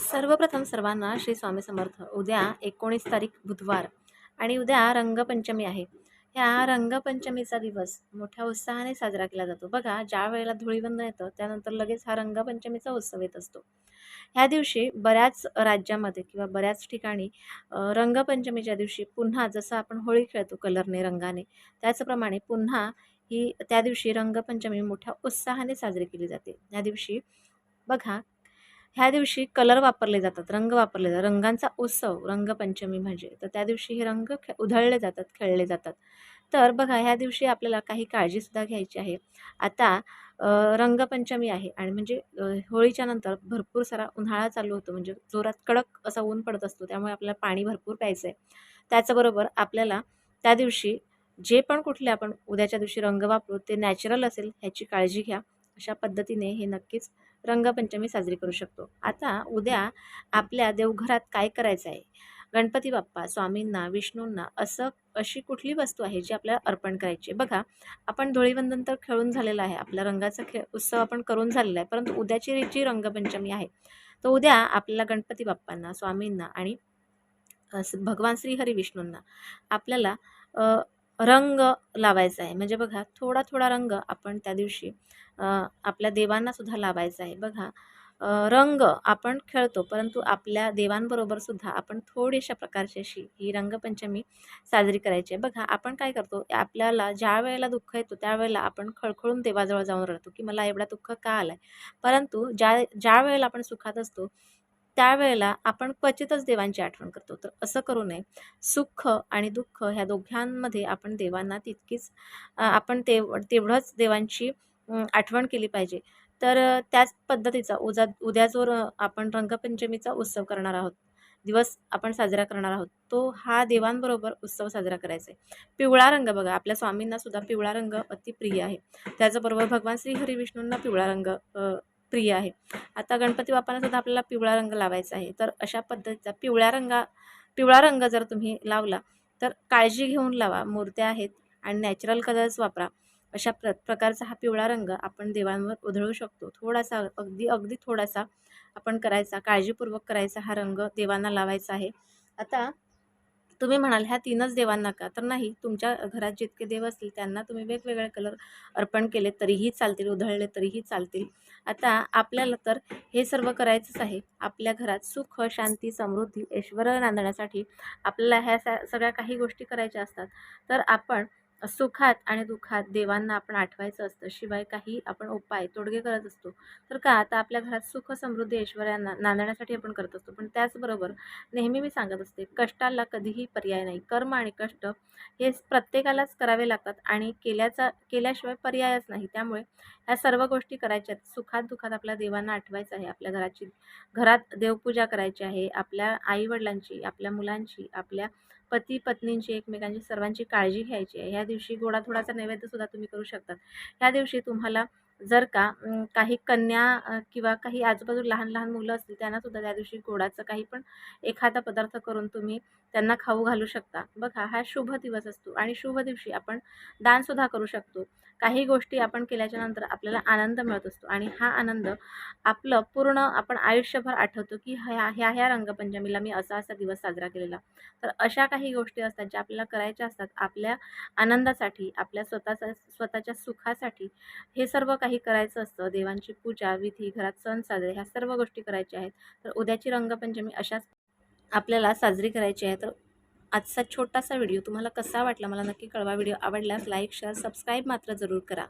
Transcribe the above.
सर्वप्रथम सर्वांना श्री स्वामी समर्थ. उद्या एकोणीस तारीख बुधवार आणि उद्या रंगपंचमी आहे. ह्या रंगपंचमीचा दिवस मोठ्या उत्साहाने साजरा केला जातो. बघा ज्या वेळेला धुळीबंधन येतं त्यानंतर लगेच हा रंगपंचमीचा उत्सव येत असतो. ह्या दिवशी बऱ्याच राज्यामध्ये किंवा बऱ्याच ठिकाणी रंगपंचमीच्या दिवशी पुन्हा जसं आपण होळी खेळतो कलरने रंगाने त्याचप्रमाणे पुन्हा ही त्या दिवशी रंगपंचमी मोठ्या उत्साहाने साजरी केली जाते. या दिवशी बघा ह्या दिवशी कलर वापरले जातात रंग वापरले जातात. रंगांचा उत्सव रंगपंचमी म्हणजे. तर त्या दिवशी हे रंग खे उधळले जातात खेळले जातात. तर बघा ह्या दिवशी आपल्याला काही काळजीसुद्धा घ्यायची आहे. आता रंगपंचमी आहे आणि म्हणजे होळीच्या नंतर भरपूर सारा उन्हाळा चालू होतो. म्हणजे जोरात कडक असा ऊन पडत असतो त्यामुळे आपल्याला पाणी भरपूर प्यायचं आहे. त्याचबरोबर आपल्याला त्या दिवशी जे पण कुठले आपण उद्याच्या दिवशी रंग वापरू ते नॅचरल असेल ह्याची काळजी घ्या. अशा पद्धतीने हे नक्कीच रंगपंचमी साजरी करू शकतो. आता उद्या आपल्या देवघरात काय करायचं आहे? गणपती बाप्पा स्वामींना विष्णूंना असं अशी कुठली वस्तू आहे जी आपल्याला अर्पण करायची आहे? बघा आपण धुळीवंदन तर खेळून झालेलं आहे. आपल्या रंगाचा खेळ उत्सव आपण करून झालेला आहे. परंतु उद्याची जी रंगपंचमी आहे तर उद्या आपल्याला गणपती बाप्पांना स्वामींना आणि भगवान श्री भगवान विष्णूंना आपल्याला रंग लावायचा आहे. म्हणजे बघा थोडा थोडा रंग आपण त्या दिवशी आपल्या देवांनासुद्धा लावायचा आहे. बघा रंग आपण खेळतो परंतु आपल्या देवांबरोबर सुद्धा आपण थोडीशा प्रकारची अशी ही रंगपंचमी साजरी करायची आहे. बघा आपण काय करतो आपल्याला ज्या वेळेला दुःख येतो त्यावेळेला आपण खळखळून देवाजवळ जाऊन राहतो की मला एवढा दुःख का आला आहे परंतु ज्या ज्या वेळेला आपण सुखात असतो त्यावेळेला आपण क्वचितच देवांची आठवण करतो. तर असं करू नये. सुख आणि दुःख ह्या दोघांमध्ये आपण देवांना तितकीच आपण तेव तेवढंच देवांची आठवण केली पाहिजे. तर त्याच पद्धतीचा उजा उद्या जो आपण रंगपंचमीचा उत्सव करणार आहोत. दिवस आपण साजरा करणार आहोत. तो हा देवांबरोबर उत्सव साजरा करायचा आहे. पिवळा रंग बघा. आपल्या स्वामींना सुद्धा पिवळा रंग अति प्रिय आहे. त्याचबरोबर भगवान श्री हरिविष्णूंना पिवळा रंग प्रिय आहे. आता गणपती बाप्पांना सुद्धा आपल्याला पिवळा रंग लावायचा आहे. तर अशा पद्धतीचा पिवळ्या रंगा पिवळा रंग जर तुम्ही लावला तर काळजी घेऊन लावा. मूर्त्या आहेत आणि नॅचरल कलर्स वापरा. अशा प्र प्रकारचा हा पिवळा रंग आपण देवांवर उधळू शकतो. थोडासा अगदी अगदी थोडासा आपण करायचा काळजीपूर्वक करायचा हा रंग देवांना लावायचा आहे. आता तुम्ही म्हणाल ह्या तीनच देवांना का? तर नाही तुमच्या घरात जितके देव असतील त्यांना तुम्ही वेगवेगळे कलर अर्पण केले तरीही चालतील उधळले तरीही चालतील. आता आपल्याला तर हे सर्व करायचंच आहे. आपल्या घरात सुख शांती समृद्धी ऐश्वर नांदण्यासाठी आपल्याला ह्या स सगळ्या काही गोष्टी करायच्या असतात. तर आपण सुखात आणि दुःखात देवांना आपण आठवायचं असतं. शिवाय काही आपण उपाय तोडगे करत असतो. तर का? आता आपल्या घरात सुख समृद्धी ऐश्वर्यांना नांदण्यासाठी आपण करत असतो. पण त्याचबरोबर नेहमी मी सांगत असते कष्टाला कधीही पर्याय नाही. कर्म आणि कष्ट हे प्रत्येकालाच करावे लागतात आणि केल्याचा केल्याशिवाय पर्यायच नाही. त्यामुळे ह्या सर्व गोष्टी करायच्या आहेत. सुखात दुःखात आपल्या देवांना आठवायचं आहे. आपल्या घराची घरात देवपूजा करायची आहे. आपल्या आईवडिलांची आपल्या मुलांची आपल्या पती पत्नींची एकमेकांची सर्वांची काळजी घ्यायची आहे. ह्या दिवशी गोडाधोडाचा नैवेद्यसुद्धा तुम्ही करू शकता ह्या दिवशी तुम्हाला जर का काही कन्या किंवा काही आजूबाजू लहान लहान मुलं असतील त्यांनासुद्धा त्या दिवशी गोडाचं काही पण एखादा पदार्थ करून तुम्ही त्यांना खाऊ घालू शकता. बघा हा शुभ दिवस असतो आणि शुभ दिवशी आपण दानसुद्धा करू शकतो. काही गोष्टी आपण केल्याच्यानंतर आपल्याला आनंद मिळत असतो आणि हा आनंद आपलं पूर्ण आपण आयुष्यभर आठवतो की ह्या ह्या ह्या रंगपंचमीला मी असा असा दिवस साजरा केलेला. तर अशा काही गोष्टी असतात ज्या आपल्याला करायच्या असतात आपल्या आनंदासाठी आपल्या स्वतःचा स्वतःच्या सुखासाठी हे सर्व काही काही करायचं असतं देवांची पूजा विधी घरात सण साजरे ह्या सर्व गोष्टी करायच्या आहेत. तर उद्याची रंगपंचमी अशाच आपल्याला साजरी करायची आहे. तर आजचा छोटासा व्हिडिओ तुम्हाला कसा वाटला? मला नक्की कळवा. व्हिडिओ आवडल्यास लाईक शेअर सबस्क्राईब मात्र जरूर करा.